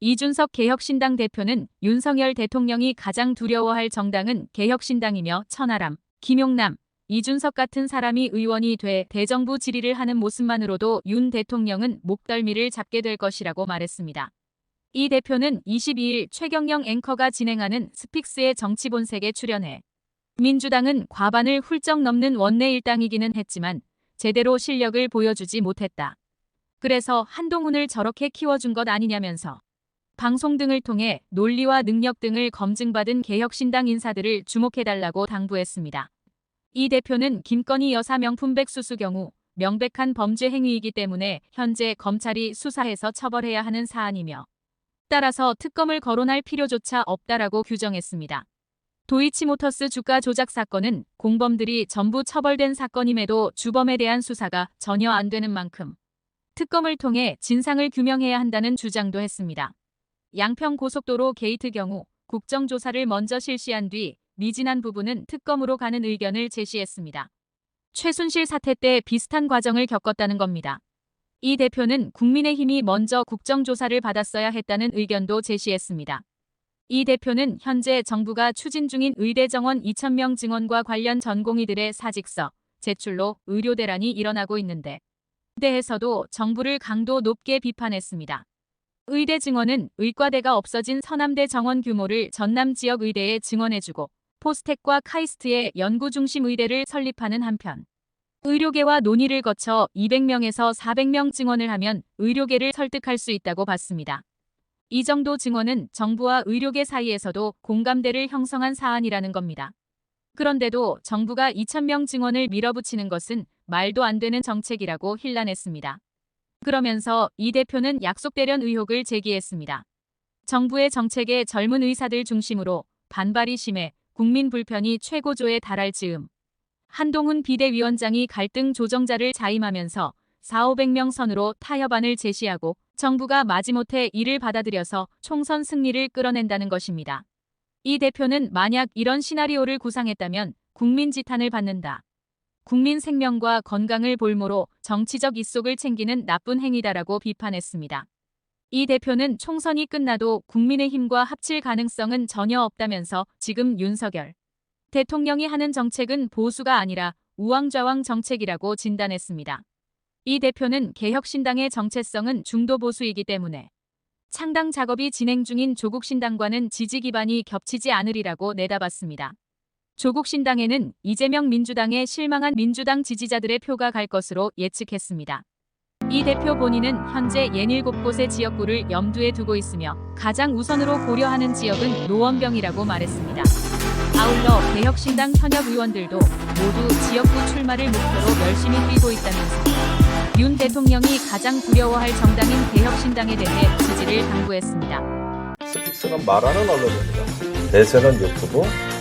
이준석 개혁신당 대표는 윤석열 대통령이 가장 두려워할 정당은 개혁신당이며 천하람, 김용남, 이준석 같은 사람이 의원이 돼 대정부 질의를 하는 모습만으로도 윤 대통령은 목덜미를 잡게 될 것이라고 말했습니다. 이 대표는 22일 최경영 앵커가 진행하는 스픽스의 정치본색에 출연해 민주당은 과반을 훌쩍 넘는 원내 일당이기는 했지만 제대로 실력을 보여주지 못했다. 그래서 한동훈을 저렇게 키워준 것 아니냐면서 방송 등을 통해 논리와 능력 등을 검증받은 개혁신당 인사들을 주목해달라고 당부했습니다. 이 대표는 김건희 여사 명품 백수수 경우 명백한 범죄 행위이기 때문에 현재 검찰이 수사해서 처벌해야 하는 사안이며 따라서 특검을 거론할 필요조차 없다라고 규정했습니다. 도이치모터스 주가 조작 사건은 공범들이 전부 처벌된 사건임에도 주범에 대한 수사가 전혀 안 되는 만큼 특검을 통해 진상을 규명해야 한다는 주장도 했습니다. 양평 고속도로 게이트 경우 국정조사를 먼저 실시한 뒤 미진한 부분은 특검으로 가는 의견을 제시했습니다. 최순실 사태 때 비슷한 과정을 겪었다는 겁니다. 이 대표는 국민의힘이 먼저 국정조사를 받았어야 했다는 의견도 제시했습니다. 이 대표는 현재 정부가 추진 중인 의대 정원 2,000명 증원과 관련 전공의들의 사직서, 제출로 의료 대란이 일어나고 있는데 대에서도 정부를 강도 높게 비판했습니다. 의대 증원은 의과대가 없어진 서남대 정원 규모를 전남 지역 의대에 증원해주고 포스텍과 카이스트의 연구 중심 의대를 설립하는 한편 의료계와 논의를 거쳐 200명에서 400명 증원을 하면 의료계를 설득할 수 있다고 봤습니다. 이 정도 증원은 정부와 의료계 사이에서도 공감대를 형성한 사안이라는 겁니다. 그런데도 정부가 2,000명 증원을 밀어붙이는 것은 말도 안 되는 정책이라고 힐난했습니다. 그러면서 이 대표는 약속대련 의혹을 제기했습니다. 정부의 정책에 젊은 의사들 중심으로 반발이 심해 국민 불편이 최고조에 달할 즈음 한동훈 비대위원장이 갈등 조정자를 자임하면서 4, 500명 선으로 타협안을 제시하고 정부가 마지못해 이를 받아들여서 총선 승리를 끌어낸다는 것입니다. 이 대표는 만약 이런 시나리오를 구상했다면 국민 지탄을 받는다. 국민 생명과 건강을 볼모로 정치적 이속을 챙기는 나쁜 행위다라고 비판했습니다. 이 대표는 총선이 끝나도 국민의힘과 합칠 가능성은 전혀 없다면서 지금 윤석열 대통령이 하는 정책은 보수가 아니라 우왕좌왕 정책이라고 진단했습니다. 이 대표는 개혁신당의 정체성은 중도 보수이기 때문에 창당 작업이 진행 중인 조국신당과는 지지 기반이 겹치지 않으리라고 내다봤습니다. 조국 신당에는 이재명 민주당에 실망한 민주당 지지자들의 표가 갈 것으로 예측했습니다. 이 대표 본인은 현재 67곳의 지역구를 염두에 두고 있으며 가장 우선으로 고려하는 지역은 노원병이라고 말했습니다. 아울러 개혁신당 현역 의원들도 모두 지역구 출마를 목표로 열심히 뛰고 있다면서 윤 대통령이 가장 두려워할 정당인 개혁신당에 대해 지지를 당부했습니다. 스픽스는 말하는 언론입니다. 대세는 유튜브,